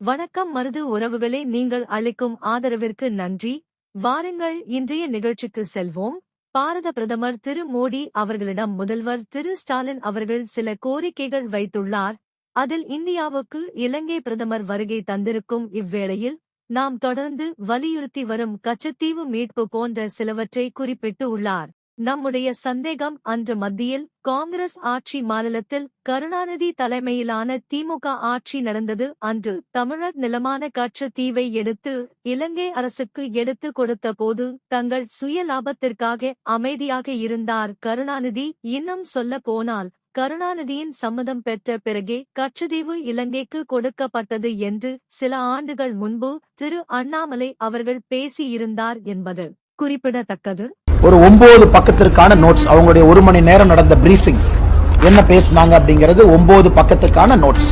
வணக்கம் மருது உறவுகளே நீங்கள் அளிக்கும் ஆதரவிற்கு நன்றி. வாருங்கள் இன்றைய நிகழ்ச்சிக்கு செல்வோம். பாரத பிரதமர் திரு மோடி அவர்களிடம் முதல்வர் திரு ஸ்டாலின் அவர்கள் சில கோரிக்கைகள் வைத்துள்ளார். அதில் இந்தியாவுக்கு இலங்கை பிரதமர் வருகை தந்திருக்கும் இவ்வேளையில் நாம் தொடர்ந்து வலியுறுத்தி வரும் கச்சத்தீவு மீட்பு போன்ற சிலவற்றை குறிப்பிட்டு உள்ளார். நம்முடைய சந்தேகம் அன்று மத்தியில் காங்கிரஸ் ஆட்சி மாநிலத்தில் கருணாநிதி தலைமையிலான திமுக ஆட்சி நடந்தது. அன்று தமிழர் நிலமான கச்சத்தீவை எடுத்து இலங்கை அரசுக்கு எடுத்து கொடுத்த போது தங்கள் சுய லாபத்திற்காக அமைதியாக இருந்தார் கருணாநிதி. இன்னும் சொல்ல போனால் கருணாநிதியின் சம்மதம் பெற்ற பிறகே கச்சதீவு இலங்கைக்கு கொடுக்கப்பட்டது என்று சில ஆண்டுகள் முன்பு திரு அண்ணாமலை அவர்கள் பேசியிருந்தார் என்பது. குறிப்பிடத்தக்கது. ஒரு ஒன்பது பக்கத்திற்கான நோட்ஸ் அவங்களுடைய ஒரு மணி நேரம் நடந்த பிரீஃபிங் என்ன பேசினாங்க அப்படிங்கிறது ஒன்பது பக்கத்துக்கான நோட்ஸ்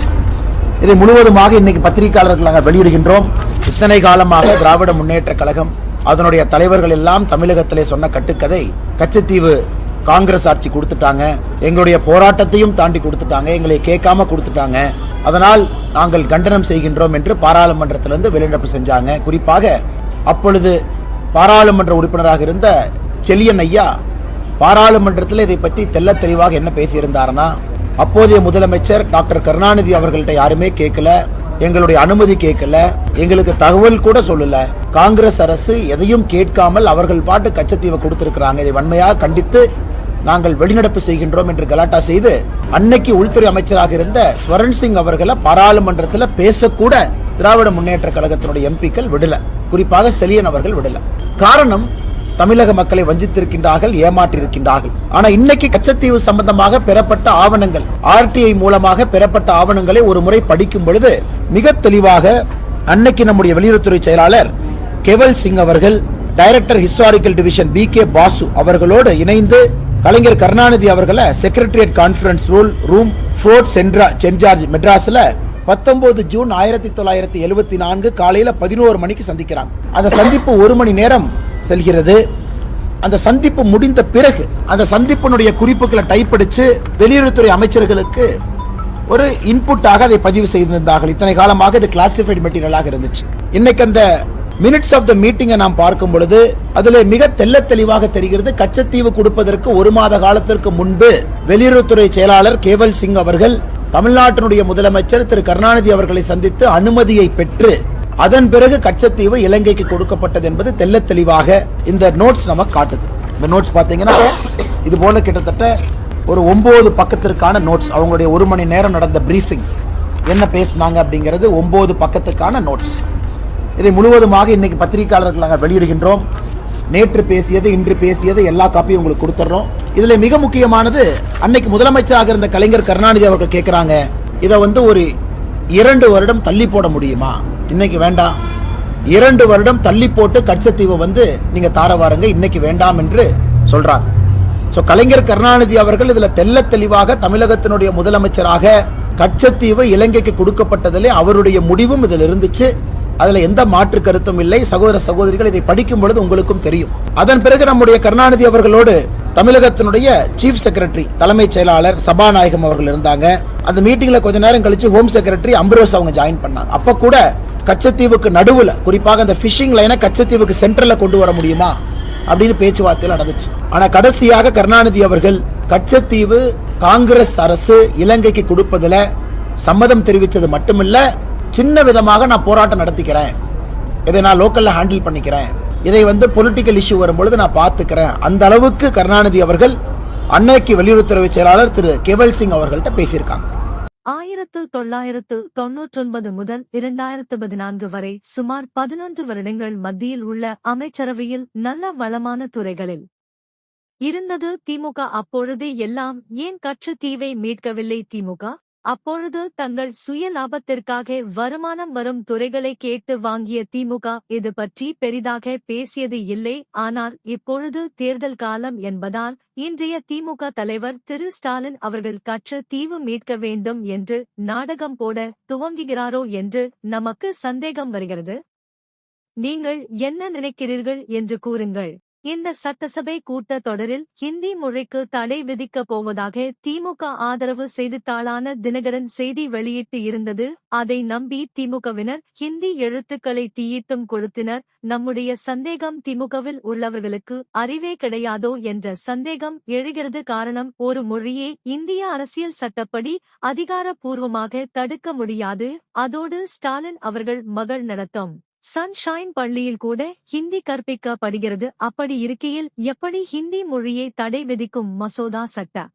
இதை முழுவதுமாக இன்னைக்கு பத்திரிகையாளர்கள் நாங்கள் வெளியிடுகின்றோம். இத்தனை காலமாக திராவிட முன்னேற்ற கழகம் அதனுடைய தலைவர்கள் எல்லாம் தமிழகத்திலே சொன்ன கட்டுக்கதை கச்சத்தீவு காங்கிரஸ் ஆட்சி கொடுத்துட்டாங்க. எங்களுடைய போராட்டத்தையும் தாண்டி கொடுத்துட்டாங்க. எங்களை கேட்காம கொடுத்துட்டாங்க. அதனால் நாங்கள் கண்டனம் செய்கின்றோம் என்று பாராளுமன்றத்திலிருந்து வெளிநடப்பு செஞ்சாங்க. குறிப்பாக அப்பொழுது பாராளுமன்ற உறுப்பினராக இருந்த செலியன் ஐயா பாராளுமன்றத்தில் இதை பற்றி தெள்ளத் தெளிவாக என்ன பேசியிருந்தாருன்னா அப்போதைய முதலமைச்சர் டாக்டர் கருணாநிதி அவர்கள்ட்ட யாருமே கேட்கல எங்களுடைய அனுமதி கேட்கல எங்களுக்கு தகவல் கூட சொல்லல. காங்கிரஸ் அரசு எதையும் கேட்காமல் அவர்கள் பாட்டு கச்சத்தீவை கொடுத்திருக்கிறாங்க. இதை வன்மையாக கண்டித்து நாங்கள் வெளிநடப்பு செய்கின்றோம் என்று கலாட்டா செய்து அன்னைக்கு உள்துறை அமைச்சராக இருந்த ஸ்வரன் சிங் அவர்களை பாராளுமன்றத்தில் பேசக்கூட திராவிட முன்னேற்ற கழகத்தினுடைய எம்பிக்கள் விடல. குறிப்பாக செலியன் அவர்கள் விடல. காரணம் தமிழக மக்களை வஞ்சித்திருக்கின்றார்கள் ஏமாற்றியிருக்கின்றார்கள். ஆனா இன்னைக்கு கச்சத்தீவு சம்பந்தமாக பெறப்பட்ட ஆவணங்கள் ஆர்டிஐ மூலமாக பெறப்பட்ட ஆவணங்களை ஒரு முறை படிக்கும் பொழுது மிக தெளிவாக அன்னைக்கு நம்முடைய வெளியுறவுத்துறை செயலாளர் கெவல் சிங் அவர்கள் director historical division P K Basu அவர்களோடு இணைந்து கலைஞர் கருணாநிதி அவர்களை secretariat conference rule room Fort சென்ட்ரா சென்ஜார்ஜ் மெட்ராஸில் பத்தொன்பது ஜூன் ஆயிரத்தி தொள்ளாயிரத்தி எழுபத்தி நான்கு காலையில் பதினோரு மணிக்கு சந்திக்கிறாங்க. அந்த சந்திப்பு ஒரு மணி நேரம் செல்கிறது. அந்த சந்திப்பு முடிந்த பிறகு அந்த சந்திப்பினுடைய குறிப்புகளை டைப் அடித்து வெளியுறவுத்துறை அமைச்சர்களுக்கு ஒரு இன்புட்டாக அதை பதிவு செய்திருந்தார்கள். இத்தனை காலமாக இது கிளாசிஃபைடு மெட்டீரியலாக இருந்துச்சு. இன்னைக்கு அந்த மினிட்ஸ் ஆஃப் த மீட்டிங்கை நாம் பார்க்கும் பொழுது அதில் மிக தெல்ல தெளிவாக தெரிகிறது கச்சத்தீவு கொடுப்பதற்கு ஒரு மாத காலத்திற்கு முன்பு வெளியுறவுத்துறை செயலாளர் கேவல் சிங் அவர்கள் தமிழ்நாட்டினுடைய முதலமைச்சர் திரு கருணாநிதி அவர்களை சந்தித்து அனுமதியை பெற்று அதன் பிறகு கச்சத்தீவு இலங்கைக்கு கொடுக்கப்பட்டது என்பது தெல்ல தெளிவாக இந்த நோட்ஸ் நமக்கு காட்டுது. இந்த நோட்ஸ் பாத்தீங்கன்னா இது போல கிட்டத்தட்ட ஒரு ஒன்பது பக்கத்திற்கான நோட்ஸ் அவங்களுடைய ஒரு மணி நேரம் நடந்த பிரீஃபிங் என்ன பேசினாங்க அப்படிங்கிறது ஒன்பது பக்கத்துக்கான நோட்ஸ் இதை முழுவதுமாக இன்னைக்கு பத்திரிகையாளர்கள் நாங்கள் வெளியிடுகின்றோம். நேற்று பேசியது இன்று பேசியது எல்லா காப்பியும் உங்களுக்கு கொடுத்துட்றோம் இதுல மிக முக்கியமானது அன்னைக்கு முதலமைச்சராக இருந்த கலைஞர் கருணாநிதி அவர்கள் கேட்கிறாங்க இதை வந்து ஒரு இரண்டு வருடம் தள்ளி போட முடியுமா? இன்னைக்கு வேண்டாம். இரண்டு வருடம் தள்ளி போட்டு கட்சத்தீவை வந்து நீங்க தார வாருங்க இன்னைக்கு வேண்டாம் என்று சொல்றாங்க. சோ கலைஞர் கருணாநிதி அவர்கள் இதுல தெல்ல தெளிவாக தமிழகத்தினுடைய முதலமைச்சராக கட்சத்தீவு இலங்கைக்கு கொடுக்கப்பட்டதிலே அவருடைய முடிவும் இதில் இருந்துச்சு. அதுல எந்த மாற்று கருத்தும் இல்லை. சகோதர சகோதரிகள் இதை படிக்கும் பொழுது உங்களுக்கும் தெரியும். அதன் பிறகு நம்முடைய கருணாநிதி அவர்களோடு தமிழகத்தினுடைய சீஃப் செக்ரட்டரி தலைமைச் செயலாளர் சபாநாயகம் அவர்கள் இருந்தாங்க. அந்த மீட்டிங்ல கொஞ்ச நேரம் கழிச்சு ஹோம் செக்ரட்டரி அம்பரோஸ் அவங்க ஜாயின் பண்ணாங்க. அப்ப கூட கச்சத்தீவுக்கு நடுவுல குறிப்பாக அந்த பிஷிங் லைனை கச்சத்தீவுக்கு சென்டர்ல கொண்டு வர முடியுமா? அப்படின்னு பேச்சுவார்த்தையில் நடந்துச்சு. ஆனா கடைசியாக கருணாநிதி அவர்கள் கச்சத்தீவு காங்கிரஸ் அரசு இலங்கைக்கு கொடுப்பதுல சம்மதம் தெரிவித்தது மட்டுமில்ல சின்ன விதமாக நான் போராட்டம் நடத்திக்கிறேன். இதை நான் லோக்கல்ல ஹேண்டில் பண்ணிக்கிறேன். இதை வந்து பொலிட்டிக்கல் இஷ்யூ வரும்பொழுது நான் பார்த்துக்கிறேன். அந்த அளவுக்கு கருணாநிதி அவர்கள் அன்னைக்கு வெளியுறவுத்துறை செயலாளர் திரு கேவல் சிங் அவர்கள்ட்ட பேசியிருக்காங்க. ஆயிரத்து தொள்ளாயிரத்து தொன்னூற்றொன்பது முதல் இரண்டாயிரத்து பதினான்கு வரை சுமார் பதினொன்று வருடங்கள் மத்தியில் உள்ள அமைச்சரவையில் நல்ல வளமான துறைகளில் இருந்தது திமுக. அப்பொழுது எல்லாம் ஏன் கட்சித்தீவை மீட்கவில்லை திமுக? அப்பொழுது தங்கள் சுய லாபத்திற்காக வருமானம் வரும் துறைகளை கேட்டு வாங்கிய திமுக இது பற்றி பெரிதாக பேசியது இல்லை. ஆனால் இப்பொழுது தேர்தல் காலம் என்பதால் இன்றைய திமுக தலைவர் திரு ஸ்டாலின் அவர்கள் கற்று தீவு மீட்க வேண்டும் என்று நாடகம் போட துவங்குகிறாரோ என்று நமக்கு சந்தேகம் வருகிறது. நீங்கள் என்ன நினைக்கிறீர்கள் என்று கூறுங்கள். இந்த சட்டசபை கூட்டத் தொடரில் ஹிந்தி மொழிக்கு தடை விதிக்கப் போவதாக திமுக ஆதரவு செய்தித்தாளான தினகரன் செய்தி வெளியிட்டு இருந்தது. அதை நம்பி திமுகவினர் ஹிந்தி எழுத்துக்களை தீயிட்டும் கொளுத்தினர். நம்முடைய சந்தேகம் திமுகவில் உள்ளவர்களுக்கு அறிவே கிடையாதோ என்ற சந்தேகம் எழுகிறது. காரணம் ஒரு மொழியே இந்திய அரசியல் சட்டப்படி அதிகாரப்பூர்வமாக தடுக்க முடியாது. அதோடு ஸ்டாலின் அவர்கள் மகள் நடத்தும். சன்ஷைன் பள்ளியில் கூட ஹிந்தி கற்பிக்கப்படுகிறது. அப்படி இருக்கையில் எப்படி ஹிந்தி மொழியை தடை விதிக்கும் மசோதா சட்ட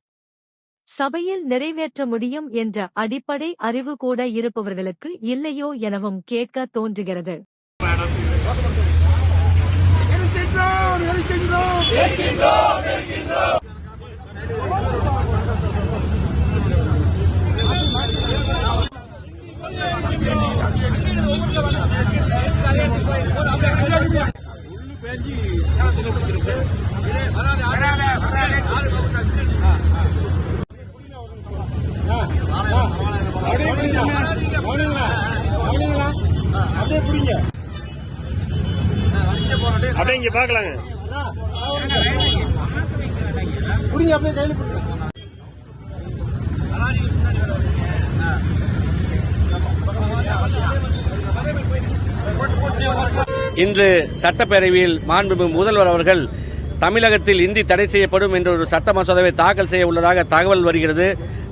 சபையில் நிறைவேற்ற முடியும் என்ற அடிப்படை அறிவு கூட இருப்பவர்களுக்கு இல்லையோ எனவும் கேட்க தோன்றுகிறது. எரிக்கின்றோம் எரிக்கின்றோம் அப்படியே பிடிங்க கவனிங்களா கவனிங்களா அப்படியே பிடிங்க அப்படியே இங்க பாக்கலாங்க பிடிங்க அப்படியே கையில் பிடிங்க இன்று சட்டப்பேரவையில் மாண்புமிகு முதல்வர் அவர்கள் தமிழகத்தில் இந்தி தடை செய்யப்படும் என்ற ஒரு சட்ட மசோதாவை தாக்கல் செய்ய உள்ளதாக தகவல் வருகிறது.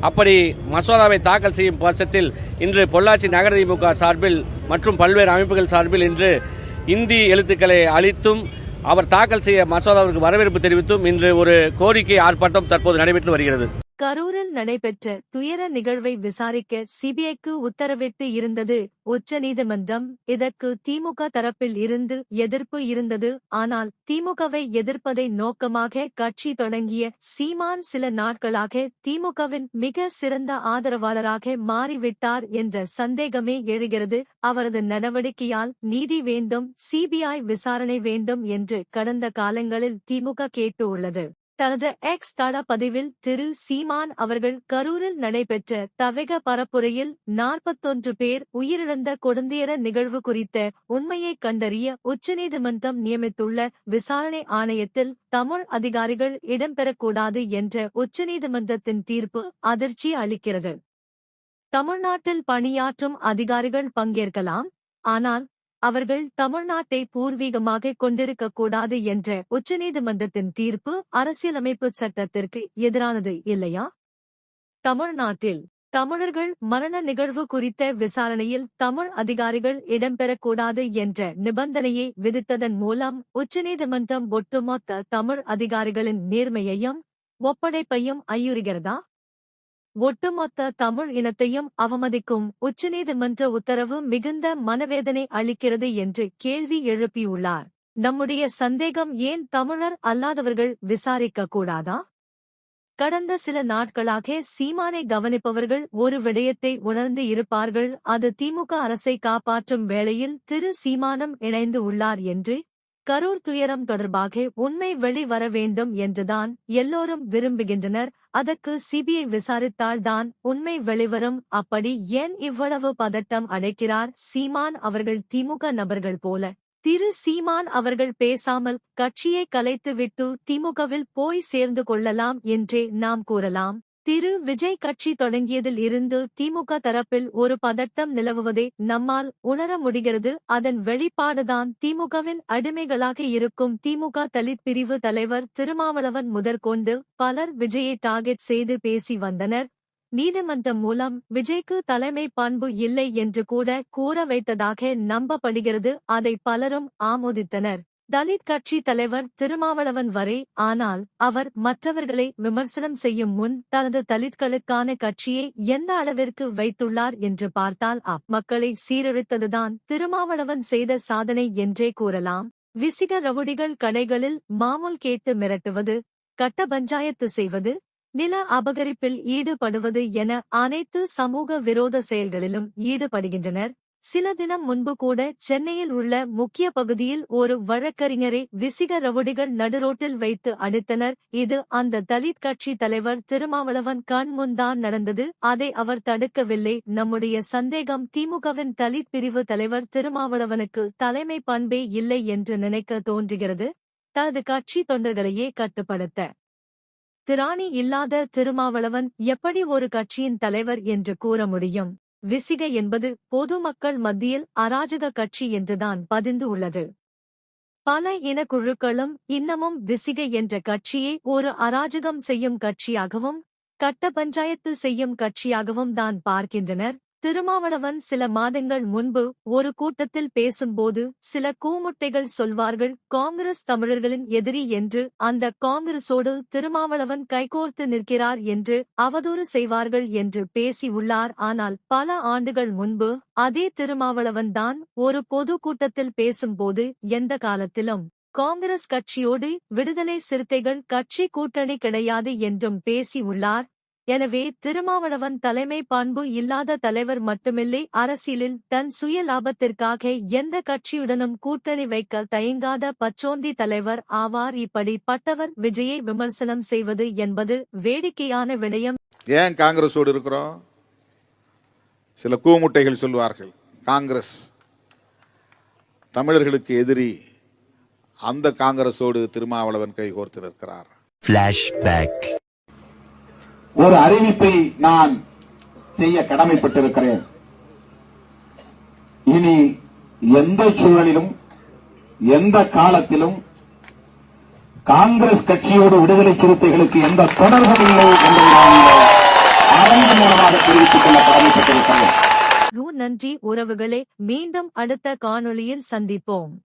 அப்படி மசோதாவை தாக்கல் செய்யும் பட்சத்தில் இன்று பொள்ளாச்சி நகர திமுக சார்பில் மற்றும் பல்வேறு அமைப்புகள் சார்பில் இன்று இந்தி எழுத்துக்களை அளித்தும் அவர் தாக்கல் செய்ய மசோதாவிற்கு வரவேற்பு தெரிவித்தும் இன்று ஒரு கோரிக்கை ஆர்ப்பாட்டம் தற்போது நடைபெற்று வருகிறது. கரூரில் நடைபெற்ற துயர நிகழ்வை விசாரிக்க சிபிஐக்கு உத்தரவிட்டு இருந்தது உச்சநீதிமன்றம். இதற்கு திமுக தரப்பில் இருந்து எதிர்ப்பு இருந்தது. ஆனால் திமுகவை எதிர்ப்பதை நோக்கமாக கட்சி தொடங்கிய சீமான் சில நாட்களாக திமுகவின் மிக சிறந்த ஆதரவாளராக மாறிவிட்டார் என்ற சந்தேகமே எழுகிறது. அவரது நடவடிக்கையால் நீதி வேண்டும் சிபிஐ விசாரணை வேண்டும் என்று கடந்த காலங்களில் திமுக கேட்டு உள்ளது தனது எக்ஸ் தள பதிவில் திரு. சீமான் அவர்கள் கரூரில் நடைபெற்ற தவக பரப்புரையில் நாற்பத்தொன்று பேர் உயிரிழந்த கொடுந்தியர நிகழ்வு குறித்த உண்மையை கண்டறிய உச்சநீதிமன்றம் நியமித்துள்ள விசாரணை ஆணையத்தில் தமிழ் அதிகாரிகள் இடம்பெறக்கூடாது என்ற உச்சநீதிமன்றத்தின் தீர்ப்பு அதிர்ச்சி அளிக்கிறது. தமிழ்நாட்டில் பணியாற்றும் அதிகாரிகள் பங்கேற்கலாம். ஆனால் அவர்கள் தமிழ்நாட்டை பூர்வீகமாக கொண்டிருக்கக்கூடாது என்ற உச்சநீதிமன்றத்தின் தீர்ப்பு அரசியலமைப்பு சட்டத்திற்கு எதிரானது இல்லையா? தமிழ்நாட்டில் தமிழர்கள் மரண நிகழ்வு குறித்த விசாரணையில் தமிழ் அதிகாரிகள் இடம்பெறக்கூடாது என்ற நிபந்தனையை விதித்ததன் மூலம் உச்சநீதிமன்றம் ஒட்டுமொத்த தமிழ் அதிகாரிகளின் நேர்மையையும் ஒப்படைப்பையும் ஐயுறுகிறதா ஒட்டுமொத்த தமிழ் இனத்தையும் அவமதிக்கும் உச்சநீதிமன்ற உத்தரவு மிகுந்த மனவேதனை அளிக்கிறது என்று கேள்வி எழுப்பியுள்ளார். நம்முடைய சந்தேகம் ஏன் தமிழர் அல்லாதவர்கள் விசாரிக்க கூடாதா கடந்த சில நாட்களாக சீமானை கவனிப்பவர்கள் ஒரு விடயத்தை உணர்ந்து இருப்பார்கள். அது திமுக அரசை காப்பாற்றும் வேளையில் திரு சீமானம் இணைந்து உள்ளார் என்று கரூர் துயரம் தொடர்பாக உண்மை வெளிவர வேண்டும் என்றுதான் எல்லோரும் விரும்புகின்றனர். அதற்கு சிபிஐ விசாரித்தால்தான் உண்மை வெளிவரும் அப்படி ஏன் இவ்வளவு பதட்டம் அடைக்கிறார்? சீமான் அவர்கள் திமுக நபர்கள் போல. திரு சீமான் அவர்கள் பேசாமல் கட்சியை கலைத்துவிட்டு திமுகவில் போய் சேர்ந்து கொள்ளலாம் என்றே நாம் கூறலாம். திரு விஜய் கட்சி தொடங்கியதில் இருந்து திமுக தரப்பில் ஒரு பதட்டம் நிலவுவதை நம்மால் உணர முடிகிறது. அதன் வெளிப்பாடுதான் திமுகவின் அடிமைகளாக இருக்கும் திமுக தலித் பிரிவு தலைவர் திருமாவளவன் முதற்கொண்டு பலர் விஜயை டார்கெட் செய்து பேசி வந்தனர். நீதிமன்றம் மூலம் விஜய்க்கு தலைமை பண்பு இல்லை என்று கூட கூற வைத்ததாக நம்பப்படுகிறது. அதை பலரும் ஆமோதித்தனர். தலித் கட்சி தலைவர் திருமாவளவன் வரை ஆனால் அவர் மற்றவர்களை விமர்சனம் செய்யும் முன் தனது தலித்களுக்கான கட்சியை எந்த அளவிற்கு வைத்துள்ளார் என்று பார்த்தால் அப் மக்களை சீரழித்ததுதான் திருமாவளவன் செய்த சாதனை என்றே கூறலாம். விசிக ரவுடிகள் கடைகளில் மாமூல் கேட்டு மிரட்டுவது கட்ட பஞ்சாயத்து செய்வது நில அபகரிப்பில் ஈடுபடுவது என அனைத்து சமூக விரோத செயல்களிலும் ஈடுபடுகின்றனர். சில தினம் முன்பு கூட சென்னையில் உள்ள முக்கிய பகுதியில் ஒரு வழக்கறிஞரை விசிக ரவுடிகள் நடுரோட்டில் வைத்து அடித்தனர். இது அந்த தலித் கட்சி தலைவர் திருமாவளவன் கண் முன்தான் நடந்தது. அதை அவர் தடுக்கவில்லை. நம்முடைய சந்தேகம் திமுகவின் தலித் பிரிவு தலைவர் திருமாவளவனுக்கு தலைமை பண்பே இல்லை என்று நினைக்க தோன்றுகிறது. தனது கட்சி தொண்டர்களையே கட்டுப்படுத்த திராணி இல்லாத திருமாவளவன் எப்படி ஒரு கட்சியின் தலைவர் என்று கூற முடியும்? விசிக என்பது பொதுமக்கள் மத்தியில் அராஜக கட்சி என்றுதான் பதிந்து உள்ளது. பல இனக்குழுக்களும் இன்னமும் விசிக என்ற கட்சியை ஒரு அராஜகம் செய்யும் கட்சியாகவும் கட்ட பஞ்சாயத்து செய்யும் கட்சியாகவும் தான் பார்க்கின்றனர். திருமாவளவன் சில மாதங்கள் முன்பு ஒரு கூட்டத்தில் பேசும்போது சில கூமுட்டைகள் சொல்வார்கள் காங்கிரஸ் தமிழர்களின் எதிரி என்று அந்த காங்கிரசோடு திருமாவளவன் கைகோர்த்து நிற்கிறார் என்று அவதூறு செய்வார்கள் என்று பேசி உள்ளார். ஆனால் பல ஆண்டுகள் முன்பு அதே திருமாவளவன் தான் ஒரு பொது கூட்டத்தில் பேசும்போது எந்த காலத்திலும் காங்கிரஸ் கட்சியோடு விடுதலை சிறுத்தைகள் கட்சி கூட்டணி கிடையாது என்றும் பேசி உள்ளார். எனவே திருமாவளவன் தலைமை பண்பு இல்லாத தலைவர் மட்டுமில்லை அரசியலில் தன் சுய லாபத்திற்காக எந்த கட்சியுடனும் கூட்டணி வைக்க தயங்காத பச்சோந்தி தலைவர் ஆவார். இப்படிப்பட்டவர் விஜயை விமர்சனம் செய்வது என்பது வேடிக்கையான விடயம். ஏன் காங்கிரஸோடு இருக்கிறோம்? சில கூமுட்டைகள் சொல்வார்கள் காங்கிரஸ் தமிழர்களுக்கு எதிரி அந்த காங்கிரஸோடு திருமாவளவன் கைகோர்த்து நிற்கிறார். Flashback. ஒரு அறிவிப்பை நான் செய்ய கடமைப்பட்டிருக்கிறேன். இனி எந்த சூழலிலும் எந்த காலத்திலும் காங்கிரஸ் கட்சியோடு விடுதலை சிறுத்தைகளுக்கு எந்த தொடர்பும் இல்லை என்பதை நான் மூலமாக தெரிவித்துக் கொள்ள கடமைப்பட்டிருக்கிறேன். நன்றி உறவுகளே மீண்டும் அடுத்த காணொளியில் சந்திப்போம்.